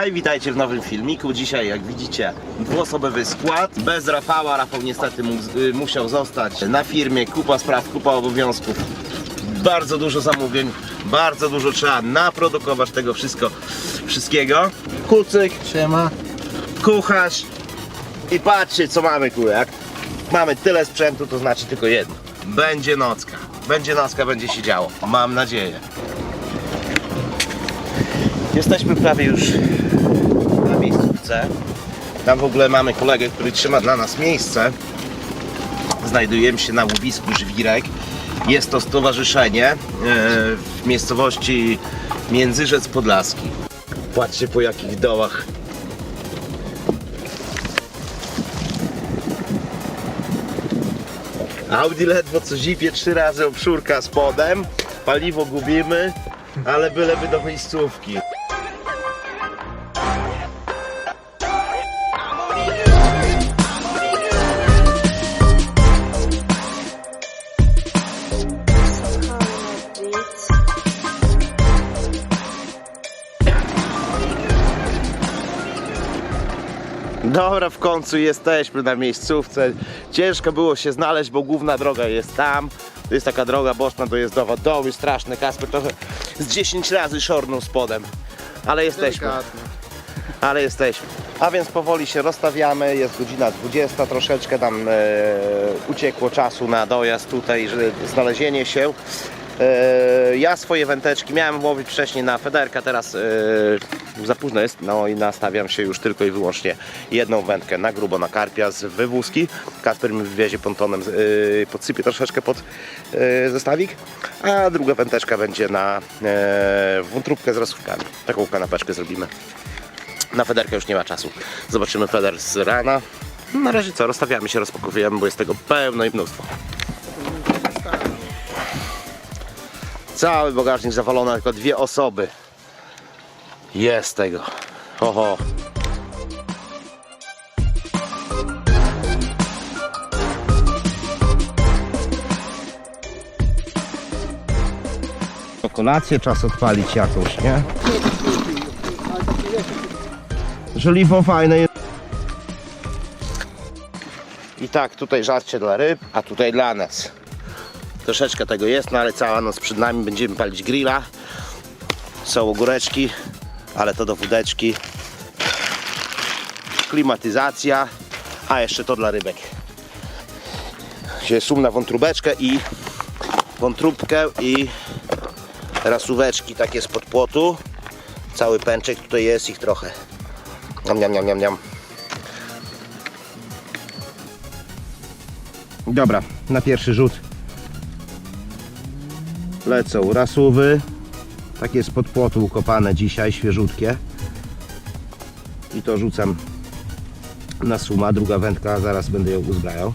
Hej, witajcie w nowym filmiku. Dzisiaj, jak widzicie, dwuosobowy skład. Bez Rafała. Rafał niestety mu, y, musiał zostać na firmie. Kupa spraw, kupa obowiązków. Bardzo dużo zamówień, bardzo dużo trzeba naprodukować tego wszystko, wszystkiego. Kucyk, Siema. kucharz i patrzcie co mamy tu, jak mamy tyle sprzętu, to znaczy tylko jedno. Będzie nocka. Będzie nocka, będzie się działo. Mam nadzieję. Jesteśmy prawie już na miejscówce. Tam w ogóle mamy kolegę, który trzyma dla nas miejsce. Znajdujemy się na łowisku Żwirek. Jest to stowarzyszenie e, w miejscowości Międzyrzec Podlaski. Patrzcie po jakich dołach Audi ledwo co zipie trzy razy obszurka spodem, paliwo gubimy, ale byleby do miejscówki. Dobra, w końcu jesteśmy na miejscówce. Ciężko było się znaleźć, bo główna droga jest tam. To jest taka droga boczna dojazdowa. Doły straszne, Kasper trochę z 10 razy szornął spodem. Ale jesteśmy, Delikatnie. ale jesteśmy. A więc powoli się rozstawiamy, jest godzina 20, troszeczkę nam e, uciekło czasu na dojazd tutaj, że znalezienie się. E, ja swoje wędeczki miałem łowić wcześniej na federka, teraz e, za późno jest, no i nastawiam się już tylko i wyłącznie jedną wędkę na grubo na karpia z wywózki. Kasper mi wywiezie pontonem, e, podsypie troszeczkę pod zestawik, a druga wędeczka będzie na wątróbkę z rosówkami. Taką kanapeczkę zrobimy. Na federkę już nie ma czasu. Zobaczymy feder z rana. Na razie co, rozstawiamy się, rozpakowujemy, bo jest tego pełno i mnóstwo. Cały bagażnik zawalony, tylko dwie osoby. Jest tego. Oho. Kolację czas odpalić jakąś, nie? Żeliwo fajne jest. I tak, tutaj żarcie dla ryb, a tutaj dla nas. Troszeczkę tego jest, no ale cała noc przed nami będziemy palić grilla. Są ogóreczki, ale to do wódeczki. Klimatyzacja, a jeszcze to dla rybek. Się sum wątróbeczkę i wątróbkę i rasóweczki takie spod płotu. Cały pęczek tutaj jest ich trochę. Niam, niam, niam, niam, niam. Dobra, na pierwszy rzut lecą rasówy. Takie spod płotu ukopane dzisiaj, świeżutkie. I to rzucam na suma. Druga wędka, zaraz będę ją uzbrajał.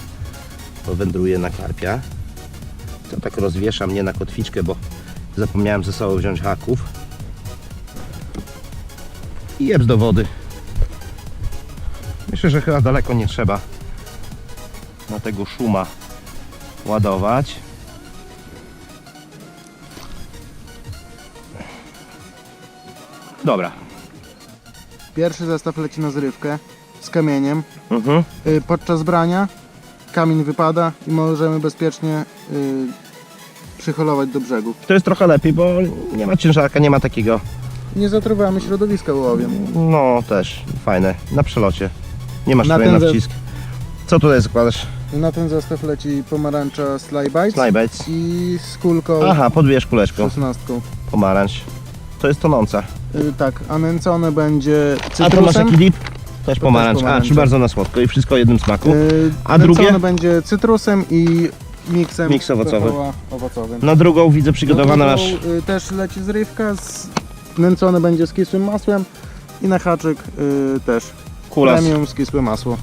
Powędruję na karpia. To tak rozwieszam, nie na kotwiczkę, bo zapomniałem ze sobą wziąć haków. I jebs do wody. Myślę, że chyba daleko nie trzeba na tego szuma ładować. Dobra. Pierwszy zestaw leci na zrywkę z kamieniem. Mhm. Y, Podczas brania kamień wypada i możemy bezpiecznie y, przyholować do brzegu. To jest trochę lepiej, bo nie ma ciężarka, nie ma takiego. Nie zatruwamy środowiska łowiem. No też fajne. Na przelocie. Nie masz Na tutaj ten na ze- wcisk. Co tutaj zakładasz? Na ten zestaw leci pomarańcza Slybites Slybites. i z kulką Aha, podwiesz kuleczką. 16. Pomarańcz. To jest tonąca. Y, tak, a nęcone będzie A tu masz cytrusem. jaki dip? Też pomarańcz. A, czy bardzo na słodko i wszystko o jednym smaku. Y, A nęcone drugie? będzie cytrusem i miksem Miks owocowy. Owocowym. Na drugą widzę przygotowane Na masz. drugą, y, też leci zrywka, z, nęcone będzie z kisłym masłem i na haczyk y, też Kulas. premium z kisłe masło.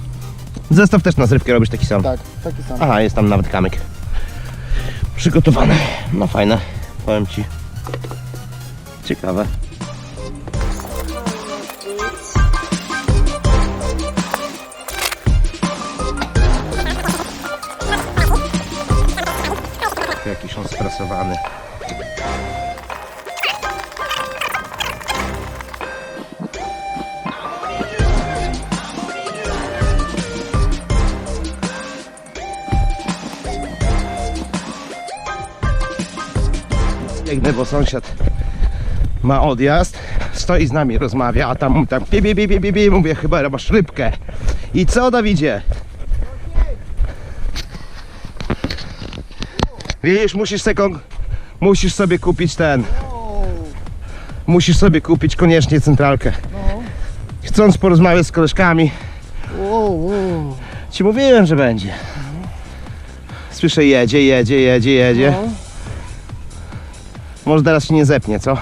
Zestaw też na zrywkę robisz taki sam. Tak, taki sam. Aha, jest tam nawet kamyk. Przygotowany. No fajne. Powiem ci. Ciekawe. jakiś on stresowany. Biegnę, bo sąsiad ma odjazd, stoi z nami, rozmawia, a tam tam bie, bie, bie, bie, bie, mówię, chyba masz rybkę. I co Dawidzie? Widzisz, musisz sobie, musisz sobie kupić ten. Musisz sobie kupić koniecznie centralkę. Chcąc porozmawiać z koleżkami, ci mówiłem, że będzie. Słyszę, jedzie, jedzie, jedzie, jedzie. No, Może teraz się nie zepnie, co?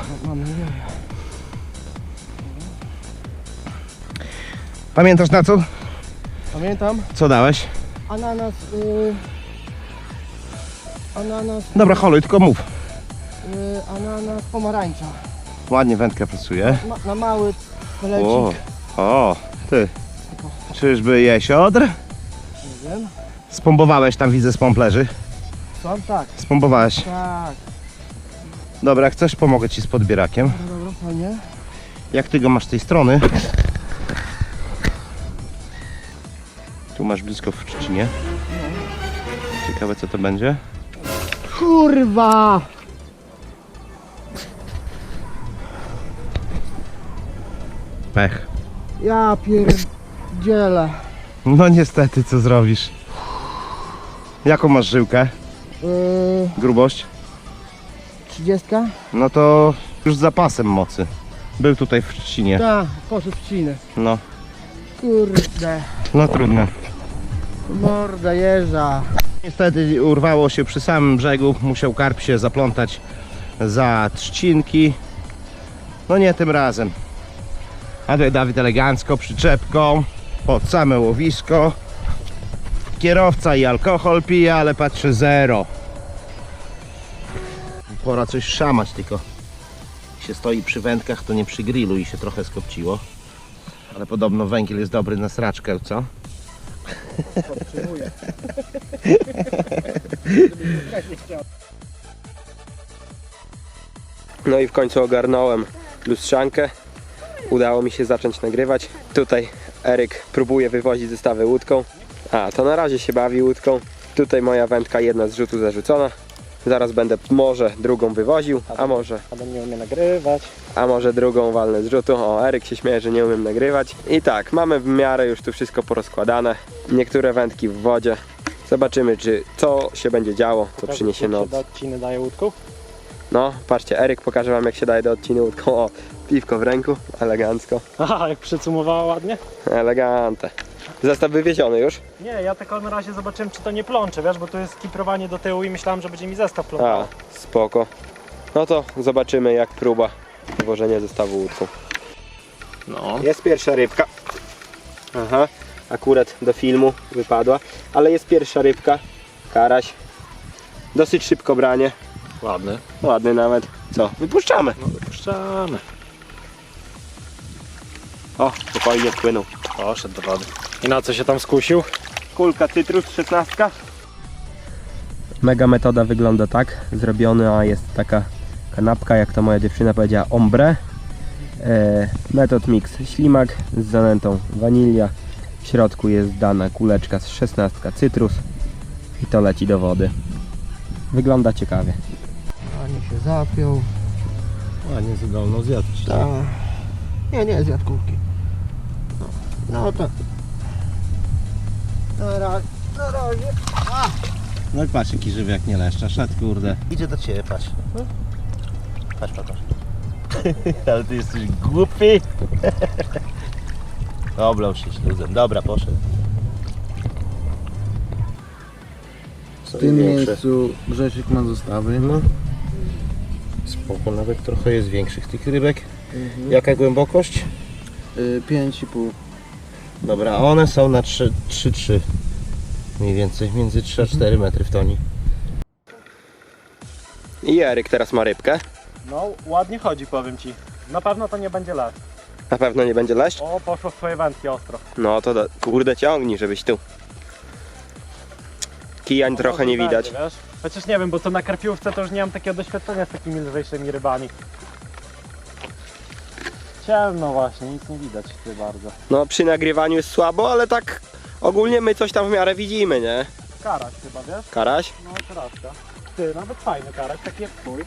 Pamiętasz na co? Pamiętam? Co dałeś? Ananas. Y... Ananas. Dobra, holuj, tylko mów. Y... Ananas pomarańcza. Ładnie wędka pracuje. Ma, na mały O, pelecik. o, ty. Czyżby jesiodr? Nie wiem. Spombowałeś tam, widzę, z pomplerzy. Są? Tak. Spombowałeś. Tak. Dobra, jak chcesz, pomogę ci z podbierakiem. Dobra, dobra, fajnie. Jak ty go masz z tej strony? Tu masz blisko w Trzcinie. Ciekawe, co to będzie. Kurwa! Pech. Ja pierdzielę. No niestety, co zrobisz? Jaką masz żyłkę? Yy, Grubość? 30? No to już z zapasem mocy. Był tutaj w Trzcinie. Tak, poszedł w cinę. No, Kurde. no trudno. Morda jeża. Niestety urwało się przy samym brzegu, musiał karp się zaplątać za trzcinki. No nie tym razem. A tutaj Dawid elegancko przyczepką pod same łowisko. Kierowca i alkohol pije, ale patrzy zero. Pora coś szamać, tylko się stoi przy wędkach, to nie przy grillu i się trochę skopciło. Ale podobno węgiel jest dobry na sraczkę, co? No i w końcu ogarnąłem lustrzankę. Udało mi się zacząć nagrywać. Tutaj Eryk próbuje wywozić zestawy łódką. A, to na razie się bawi łódką. Tutaj moja wędka jedna z rzutu zarzucona. Zaraz będę może drugą wywoził, a może, Adam nie umie nagrywać. a może drugą walnę z rzutu. O, Eryk się śmieje, że nie umiem nagrywać. I tak, mamy w miarę już tu wszystko porozkładane. Niektóre wędki w wodzie. Zobaczymy, czy co się będzie działo, co przyniesie noc. Do odciny daje łódką. No, patrzcie, Eryk pokaże wam jak się daje do odciny łódką. O, piwko w ręku, elegancko. Aha, jak przycumowała ładnie. Elegante. Zestaw wywieziony już? Nie, ja tylko na razie zobaczyłem czy to nie plącze, wiesz, bo tu jest kiprowanie do tyłu i myślałem, że będzie mi zestaw A, plątał. spoko. No to zobaczymy jak próba wywożenia zestawu łódką. No. Jest pierwsza rybka. Aha, akurat do filmu wypadła. Ale jest pierwsza rybka. Karaś. Dosyć szybko branie. Ładny. Ładny nawet. Co? Wypuszczamy. No wypuszczamy. O, spokojnie płynął. Poszedł do wody. I na co się tam skusił? Kulka cytrus 16. Mega metoda wygląda tak. Zrobiona jest taka kanapka, jak to moja dziewczyna powiedziała, ombre. E, metod mix ślimak z zanętą wanilia. W środku jest dana kuleczka z 16 cytrus i to leci do wody. Wygląda ciekawie. Ładnie się zapiął. Ładnie zdolno zjadł. Tak. Nie, nie, z jadkówki. No, no to. Na razie. Na razie. No i patrz jaki żywy jak nie leszcza, szedł kurde. Idzie do ciebie, patrz. Patrz, patrz, patrz. Ale ty jesteś głupi. Oblał się śluzem. Dobra, poszedł. W tym miejscu Grzesiek ma zestawy. No. Spoko, nawet trochę jest większych tych rybek. Jaka głębokość? Y, 5,5. Dobra, a one są na 3-3 mniej więcej, między 3 a 4 metry w toni. I Eryk teraz ma rybkę. No, ładnie chodzi, powiem ci. Na pewno to nie będzie las. Na pewno nie będzie leść. O, poszło w twoje wędki ostro. No to da, kurde ciągnij, żebyś tu. Kijań trochę nie widać. wiesz? Chociaż nie wiem, bo to na karpiówce to już nie mam takiego doświadczenia z takimi lżejszymi rybami. Ciemno właśnie, nic nie widać ty bardzo. No przy nagrywaniu jest słabo, ale tak ogólnie my coś tam w miarę widzimy, nie? Karaś chyba, wiesz? Karaś? No, troszkę. Ty, nawet fajny karać, taki jak twój.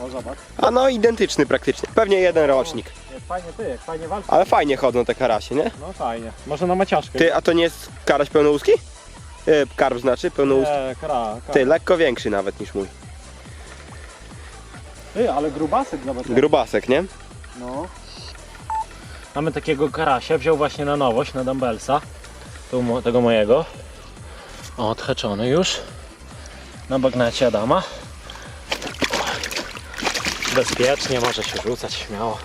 O, zobacz. A no identyczny praktycznie. Pewnie jeden rocznik. Fajnie ty, fajnie walczy. Ale fajnie chodzą te karasie, nie? No fajnie. Może na maciaszkę. Ty, a to nie jest karaś pełnołuski? E, karp znaczy, pełnołuski. Nie, kra, kra. Ty, lekko większy nawet niż mój. Ty, ale grubasek zobacz. Grubasek, nie? No. Mamy takiego karasia, wziął właśnie na nowość, na dumbbellsa. Tu tego mojego. O, odhaczony już. Na bagnecie Adama. Bezpiecznie, może się rzucać śmiało.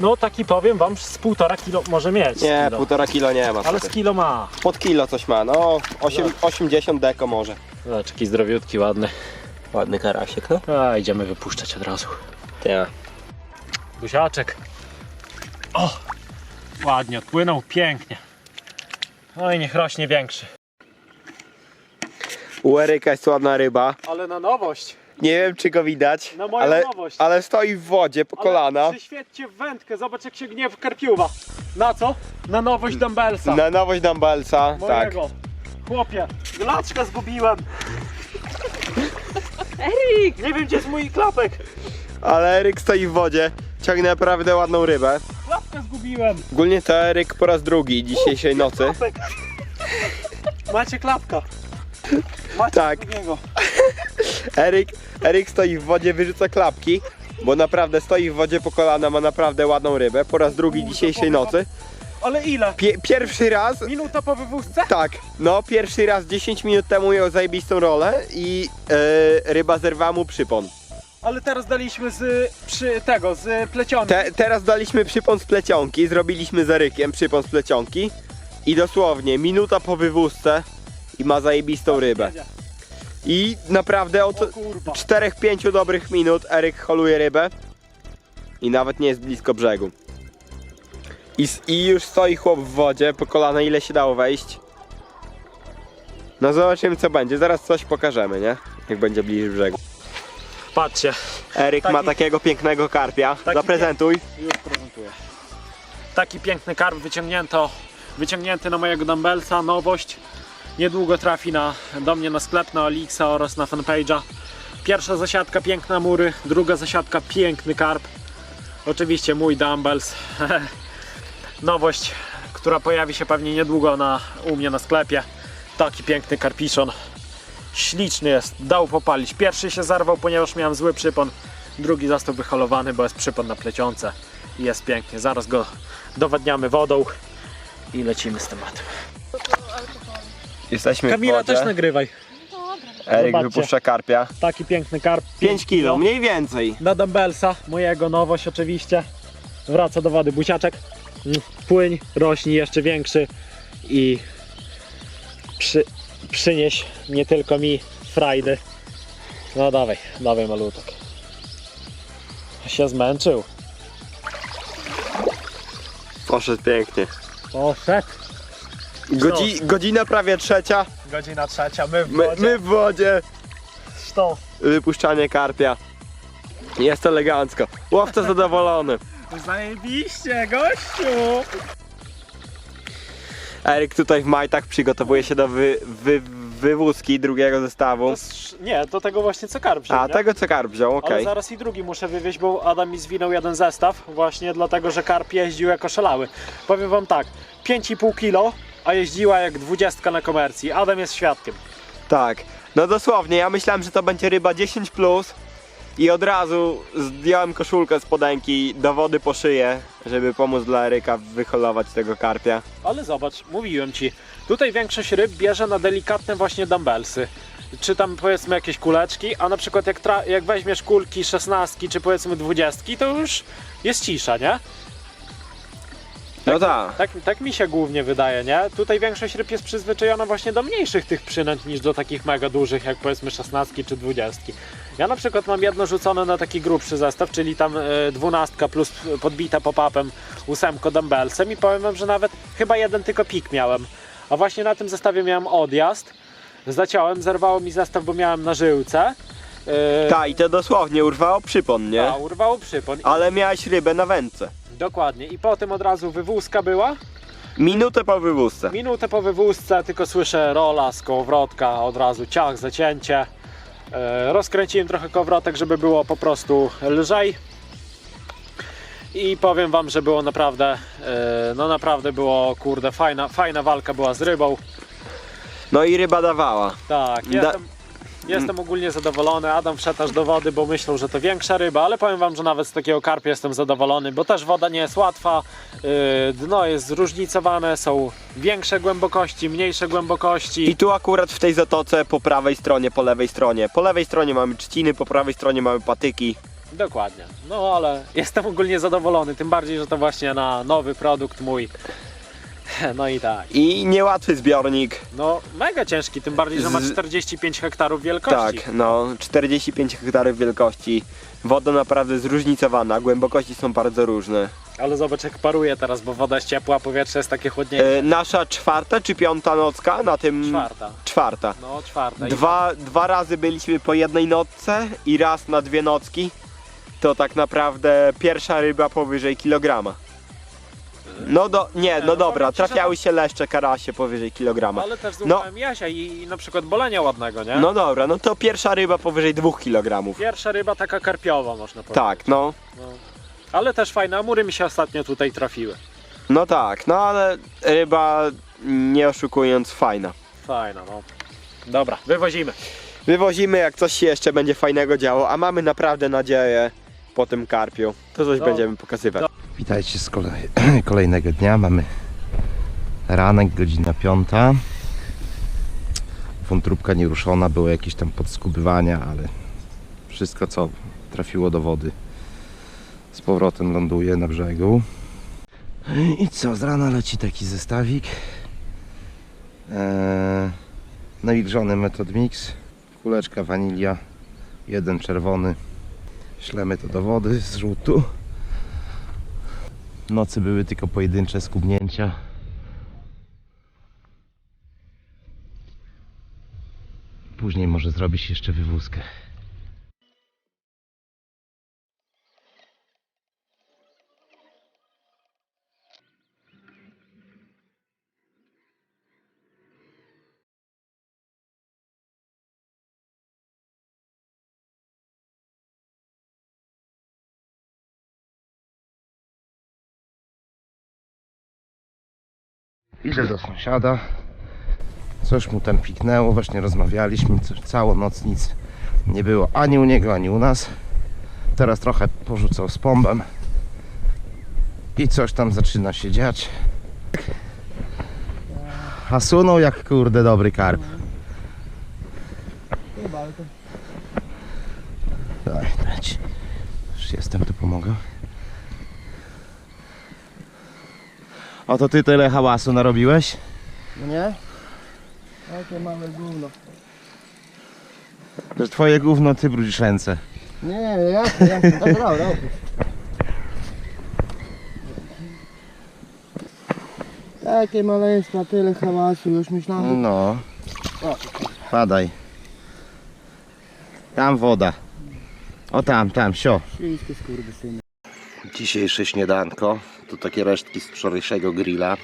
No taki powiem wam, z półtora kilo może mieć. Nie, kilo. półtora kilo nie ma. Ale z kilo ma. Pod kilo coś ma, no 8, 80 deko może. Zobacz, jaki zdrowiutki, ładny. Ładny karasiek, no. A, idziemy wypuszczać od razu. Ja. Buziaczek. O! Ładnie odpłynął, pięknie. No i niech rośnie większy. U Eryka jest ładna ryba. Ale na nowość. Nie wiem czy go widać, Na moją ale, nowość. ale stoi w wodzie po kolana. Przyświećcie w wędkę, zobacz jak się gniew karpiuwa. Na co? Na nowość dumbbellsa. Na nowość dumbbellsa, tak. Mojego. Chłopie, glaczka zgubiłem. Erik! Nie wiem gdzie jest mój klapek. Ale Eryk stoi w wodzie, ciągnie naprawdę ładną rybę. Klapkę zgubiłem. Ogólnie to Eryk po raz drugi dzisiejszej nocy. Klapek. Macie klapka. Macie Tak. drugiego. Eryk, Eryk stoi w wodzie, wyrzuca klapki, bo naprawdę stoi w wodzie po kolana, ma naprawdę ładną rybę. Po raz drugi dzisiejszej nocy. Ale ile? Pie, pierwszy raz, Minuta po wywózce? tak, no pierwszy raz 10 minut temu miał zajebistą rolę i e, ryba zerwała mu przypon. Ale teraz daliśmy z przy tego, z plecionki. Te, teraz daliśmy przypon z plecionki, zrobiliśmy z Erykiem przypon z plecionki i dosłownie minuta po wywózce i ma zajebistą rybę. Jedzie. I naprawdę od O kurwa. 4-5 dobrych minut Eryk holuje rybę i nawet nie jest blisko brzegu. I, s- I już stoi chłop w wodzie, po kolana ile się dało wejść. No zobaczymy co będzie, zaraz coś pokażemy, nie? Jak będzie bliżej brzegu. Patrzcie, Eryk ma Taki- takiego pięknego karpia, Taki zaprezentuj. już prezentuję. Taki piękny karp wyciągnięto, wyciągnięty na mojego dumbbellsa, nowość. Niedługo trafi na, do mnie na sklep, na Alixa oraz na fanpage'a. Pierwsza zasiadka piękna mury, druga zasiadka piękny karp. Oczywiście mój dumbbells. Nowość, która pojawi się pewnie niedługo na, u mnie na sklepie. Taki piękny karpiszon. Śliczny jest, dał popalić. Pierwszy się zarwał, ponieważ miałem zły przypon. Drugi został wyholowany, bo jest przypon na plecionce. I jest pięknie. Zaraz go dowadniamy wodą i lecimy z tematem. Jesteśmy Kamila w wodzie. też nagrywaj. Eryk Zobaczcie. wypuszcza karpia. Taki piękny karp. 5 kilo, mniej więcej. Na dumbbellsa, mojego nowość oczywiście. Wraca do wody buciaczek. Mm, Płyń, rośnij jeszcze większy i przy, przynieś nie tylko mi frajdy. No dawaj, dawaj malutek. Się zmęczył. Poszedł pięknie. Poszedł. Godzi, godzina prawie trzecia, Godzina trzecia, my w my, wodzie. my w wodzie. Sztos. Wypuszczanie karpia. Jest elegancko. Łowca zadowolony. Zajebiście, gościu! Eryk tutaj w majtach przygotowuje się do wy, wy, wywózki drugiego zestawu. To nie, do tego właśnie co karp wziął, A, nie? tego co karp wziął, Ale okej. zaraz i drugi muszę wywieźć, bo Adam mi zwinął jeden zestaw właśnie dlatego, że karp jeździł jako szalały. Powiem wam tak, 5,5 kilo, a jeździła jak 20 na komercji. Adam jest świadkiem. Tak. No dosłownie, ja myślałem, że to będzie ryba 10 plus i od razu zdjąłem koszulkę z podęki do wody po szyję, żeby pomóc dla Eryka wyholować tego karpia. Ale zobacz, mówiłem ci, tutaj większość ryb bierze na delikatne właśnie dumbbellsy. Czy tam powiedzmy jakieś kuleczki, a na przykład jak, jak weźmiesz kulki 16 czy powiedzmy 20, to już jest cisza, nie? No tak. Tak, tak mi się głównie wydaje, nie? Tutaj większość ryb jest przyzwyczajona właśnie do mniejszych tych przynęt niż do takich mega dużych, jak powiedzmy 16 czy 20. Ja na przykład mam jedno rzucone na taki grubszy zestaw, czyli tam y, 12 plus podbita pop-upem, ósemko dumbbellsem i powiem wam, że nawet chyba jeden tylko pik miałem. A właśnie na tym zestawie miałem odjazd, zaciąłem, zerwało mi zestaw, bo miałem na żyłce. Yy, Tak, i to dosłownie urwało przypon, nie? a, urwało przypon. Ale miałeś rybę na wędce. Dokładnie. I potem od razu wywózka była. Minutę po wywózce. Minutę po wywózce tylko słyszę rola z kołowrotka, od razu ciach, zacięcie. E, rozkręciłem trochę kowrotek, żeby było po prostu lżej. I powiem wam, że było naprawdę, e, no naprawdę było, kurde, fajna, fajna walka była z rybą. No i ryba dawała. Tak, Da- jestem, jestem ogólnie zadowolony. Adam wszedł aż do wody, bo myślał, że to większa ryba, ale powiem wam, że nawet z takiego karpia jestem zadowolony, bo też woda nie jest łatwa, yy, dno jest zróżnicowane, są większe głębokości, mniejsze głębokości. I tu akurat w tej zatoce po prawej stronie, po lewej stronie. Po lewej stronie mamy trzciny, po prawej stronie mamy patyki. Dokładnie. No ale jestem ogólnie zadowolony, tym bardziej, że to właśnie na nowy produkt mój. No i tak. I niełatwy zbiornik. No mega ciężki, tym bardziej, że ma Z- 45 hektarów wielkości. Tak, no 45 hektarów wielkości. Woda naprawdę zróżnicowana, głębokości są bardzo różne. Ale zobacz jak paruje teraz, bo woda jest ciepła, powietrze jest takie chłodniejsze. E, nasza czwarta czy piąta nocka na tym... Czwarta. Czwarta. No czwarta. I Dwa, dwa razy byliśmy po jednej nocce i raz na dwie nocki. To tak naprawdę pierwsza ryba powyżej kilograma. No do, nie, no dobra, trafiały się leszcze, karasie powyżej kilograma. Ale też No. złapałem Jasia i, i na przykład bolenia ładnego, nie? No dobra, no to pierwsza ryba powyżej dwóch kilogramów. Pierwsza ryba taka karpiowa można powiedzieć. Tak, no. No. Ale też fajne amury mi się ostatnio tutaj trafiły. No tak, no ale ryba nie oszukując fajna. Fajna, no. Dobra, wywozimy. Wywozimy jak coś się jeszcze będzie fajnego działo, a mamy naprawdę nadzieję po tym karpiu. To coś No. będziemy pokazywać. Witajcie z kolej, kolejnego dnia. Mamy ranek, godzina piąta. Wątróbka nieruszona, były jakieś tam podskubywania, ale wszystko co trafiło do wody z powrotem ląduje na brzegu. I co, z rana leci taki zestawik. Eee, nawilżony Mix, kuleczka wanilia, jeden czerwony. Ślemy to do wody z rzutu. Nocy były tylko pojedyncze skubnięcia. Później może zrobić jeszcze wywózkę. Idę do sąsiada. Coś mu tam piknęło, właśnie rozmawialiśmy. Całą noc nic nie było ani u niego, ani u nas. Teraz trochę porzucał z pombem. I coś tam zaczyna się dziać. A sunął jak kurde dobry karp. Daj, dać. Już jestem, tu pomogę. O to ty tyle hałasu narobiłeś? No nie? Jakie małe gówno. To jest twoje gówno, ty brudzisz ręce. Nie, jasne. Tak, dobra, dobra. Jakie maleństwa, tyle hałasu, już myślałem. No. O. Padaj. Tam woda. O tam, tam, sio. Wszystkie skurwysyny. Dzisiejsze śniadanko to takie resztki z wczorajszego grilla.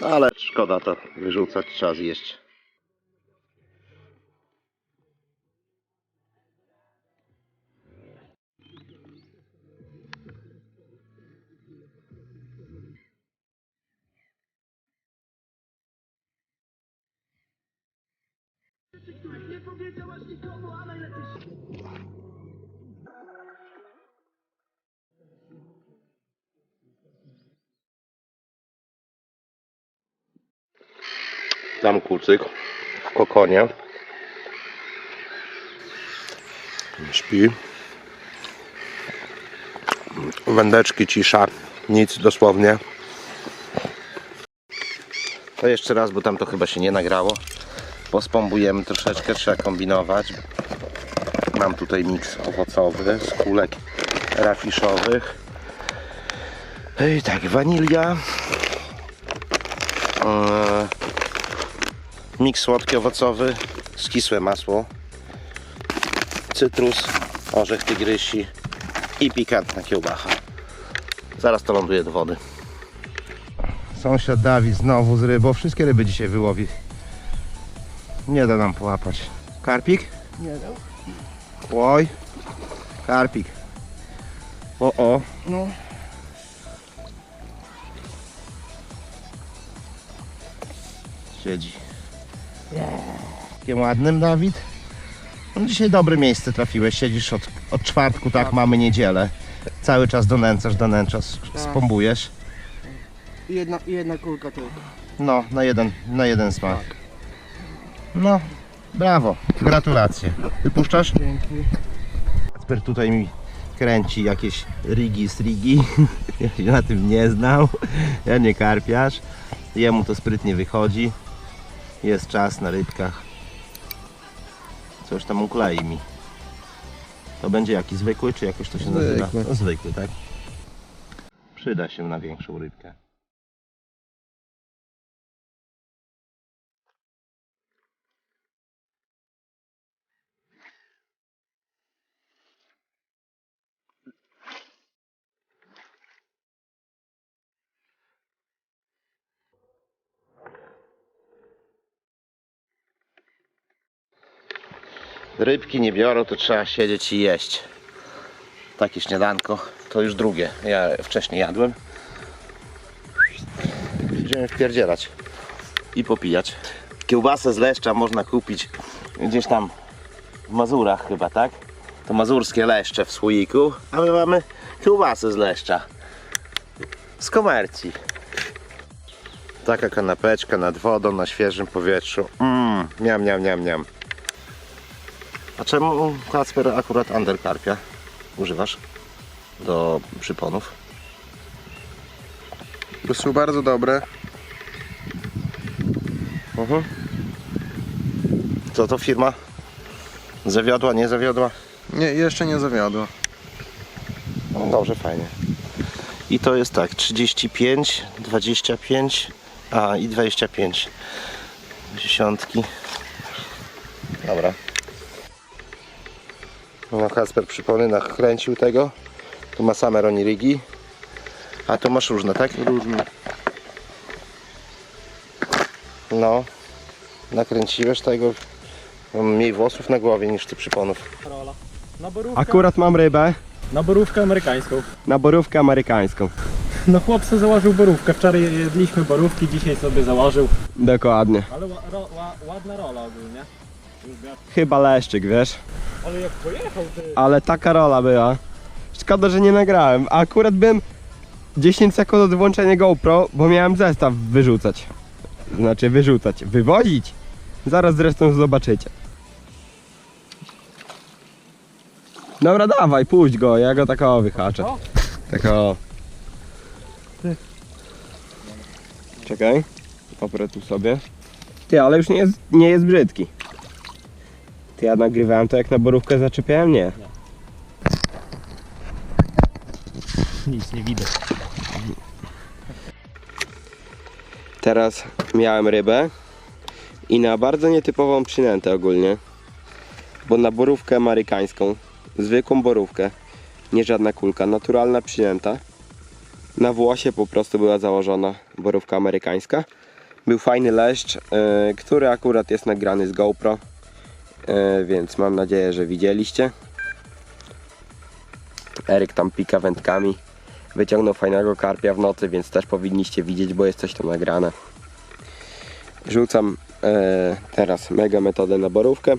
No ale szkoda to wyrzucać, trzeba zjeść. Tam kucyk w kokonie. Śpi. Wędeczki, cisza. Nic dosłownie. To jeszcze raz, bo tam to chyba się nie nagrało. Pospombujemy troszeczkę, trzeba kombinować. Mam tutaj miks owocowy z kulek rafiszowych. I tak, wanilia. Miks słodki owocowy, skisłe masło, cytrus, orzech tygrysi i pikantna kiełbacha. Zaraz to ląduje do wody. Sąsiad Dawid znowu z rybą. Wszystkie ryby dzisiaj wyłowi. Nie da nam połapać. Karpik? Nie wiem. Oj. Karpik. O, o. No. Siedzi. Jakim ładnym, Dawid. No dzisiaj dobre miejsce trafiłeś. Siedzisz od, od czwartku, tak, mamy niedzielę. Cały czas donęcasz, donęczasz, spombujesz. I jedna, jedna kulka tylko. No, na jeden, na jeden smak. No, brawo. Gratulacje. Wypuszczasz? Dzięki. Kasper tutaj mi kręci jakieś rigi z rigi. Ja się na tym nie znał. Ja nie karpiarz. Jemu to sprytnie wychodzi. Jest czas na rybkach. Coś tam uklei mi. To będzie jaki zwykły, czy jakoś to się nazywa? Zwykły. No, zwykły, tak? Przyda się na większą rybkę. Rybki nie biorą, to trzeba siedzieć i jeść. Takie śniadanko, to już drugie. Ja wcześniej jadłem. Będziemy wpierdzielać i popijać. Kiełbasę z leszcza można kupić gdzieś tam w Mazurach chyba, tak? To mazurskie leszcze w słoiku, a my mamy kiełbasę z leszcza. Z komercji. Taka kanapeczka nad wodą, na świeżym powietrzu. Mmm, miam, miam, miam, miam. A czemu Kacper akurat undercarpia używasz do przyponów? To są bardzo dobre. Mhm. Co to firma? Zawiodła, nie zawiodła? Nie, jeszcze nie zawiodło. No dobrze, fajnie. I to jest tak, 35, 25, a i 25 dziesiątki. Dobra. No Kasper przypomnę, nakręcił tego. Tu ma same ronirigi. A tu masz różne, tak? Różne. No. Nakręciłeś tego. Mam mniej włosów na głowie niż ty przyponów. Rola. Na borówkę, Akurat mam rybę na borówkę amerykańską. na borówkę amerykańską. No chłop sobie założył borówkę. Wczoraj jedliśmy borówki, dzisiaj sobie założył. Dokładnie. Ale ła, ro, ła, ładna rola ogólnie. Chyba leszczyk, wiesz? Ale jak pojechał ty. Ale taka rola była. Szkoda, że nie nagrałem. A akurat byłem 10 sekund od włączenia GoPro, bo miałem zestaw wyrzucać. Znaczy wyrzucać, wywozić. Zaraz zresztą zobaczycie. Dobra, dawaj, puść go, ja go tak o wyhaczę. O. Tak o. Czekaj, oprę tu sobie. Ty, ale już nie jest, nie jest brzydki. Ty, ja nagrywałem to jak na borówkę zaczepiałem? Nie. Nic nie widać. Teraz miałem rybę i na bardzo nietypową przynętę ogólnie. Bo na borówkę amerykańską, zwykłą borówkę, nie żadna kulka, naturalna przynęta. Na włosie po prostu była założona borówka amerykańska. Był fajny leszcz, yy, który akurat jest nagrany z GoPro, więc mam nadzieję, że widzieliście. Eryk tam pika wędkami. Wyciągnął fajnego karpia w nocy, więc też powinniście widzieć, bo jest coś tam nagrane. Rzucam e, teraz mega metodę na borówkę,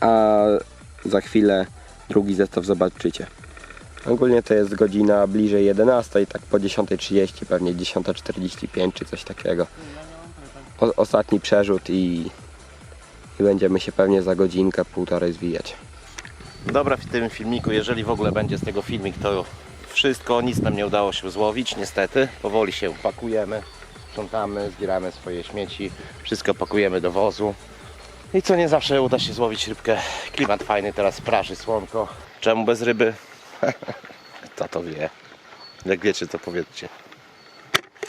a za chwilę drugi zestaw zobaczycie. Ogólnie to jest godzina bliżej 11, tak po 10.30, pewnie 10.45 czy coś takiego. O, ostatni przerzut i, i będziemy się pewnie za godzinkę, półtorej zwijać. Dobra w tym filmiku, jeżeli w ogóle będzie z tego filmik, to wszystko, nic nam nie udało się złowić, niestety. Powoli się pakujemy, sprzątamy, zbieramy swoje śmieci, wszystko pakujemy do wozu. I co nie zawsze uda się złowić rybkę. Klimat fajny, teraz praży słonko. Czemu bez ryby? Kto to wie? Jak wiecie, to powiedzcie.